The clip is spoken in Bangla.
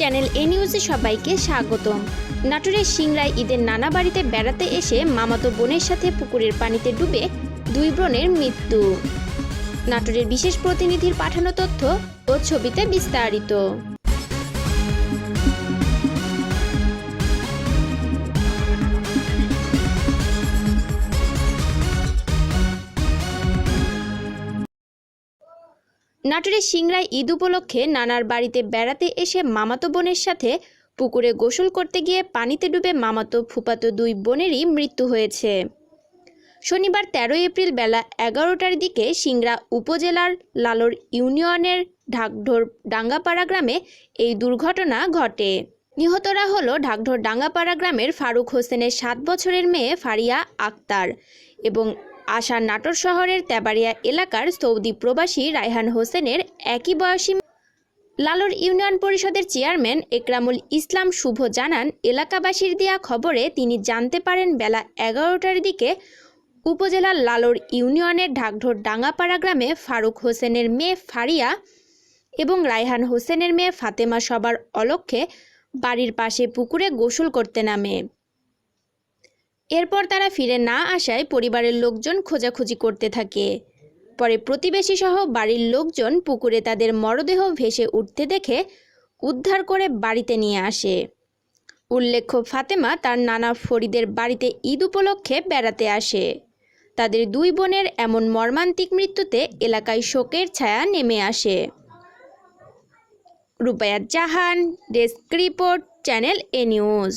চ্যানেল এ নিউজে সবাইকে স্বাগতম। নাটোরের সিংড়ায় ঈদের নানা বাড়িতে বেড়াতে এসে মামাতো বোনের সাথে পুকুরের পানিতে ডুবে দুই ব্রণের মৃত্যু। নাটোরের বিশেষ প্রতিনিধির পাঠানো তথ্য ও ছবিতে বিস্তারিত। নাটোরের সিংড়ায় ঈদ উপলক্ষে নানার বাড়িতে বেড়াতে এসে মামাতো বোনের সাথে পুকুরে গোসল করতে গিয়ে পানিতে ডুবে মামাতো ফুপাতো দুই বোনেরই মৃত্যু হয়েছে। শনিবার তেরোই এপ্রিল বেলা এগারোটার দিকে সিংড়া উপজেলার লালর ইউনিয়নের ঢাকঢোর ডাঙ্গাপাড়া গ্রামে এই দুর্ঘটনা ঘটে। নিহতরা হলো ঢাকঢোর ডাঙ্গাপাড়া গ্রামের ফারুক হোসেনের সাত বছরের মেয়ে ফারিয়া আক্তার। এবং আশা নাটোর শহরের তেবাড়িয়া এলাকার সৌদি প্রবাসী রায়হান হোসেনের একই বয়সী লালর ইউনিয়ন পরিষদের চেয়ারম্যান একরামুল ইসলাম শুভ জানান, এলাকাবাসীর দেয়া খবরে তিনি জানতে পারেন বেলা এগারোটার দিকে উপজেলার লালর ইউনিয়নের ঢাকঢোর ডাঙ্গাপাড়া গ্রামে ফারুক হোসেনের মেয়ে ফারিয়া এবং রায়হান হোসেনের মেয়ে ফাতেমা সবার অলক্ষ্যে বাড়ির পাশে পুকুরে গোসল করতে নামে। এরপর তারা ফিরে না আসায় পরিবারের লোকজন খোঁজাখুঁজি করতে থাকে। পরে প্রতিবেশী সহ বাড়ির লোকজন পুকুরে তাদের মরদেহ ভেসে উঠতে দেখে উদ্ধার করে বাড়িতে নিয়ে আসে। উল্লেখ্য, ফাতেমা তার নানা ফরিদের বাড়িতে ঈদ উপলক্ষে বেড়াতে আসে। তাদের দুই বোনের এমন মর্মান্তিক মৃত্যুতে এলাকায় শোকের ছায়া নেমে আসে। Rubayat Jahan, desk report, channel A news.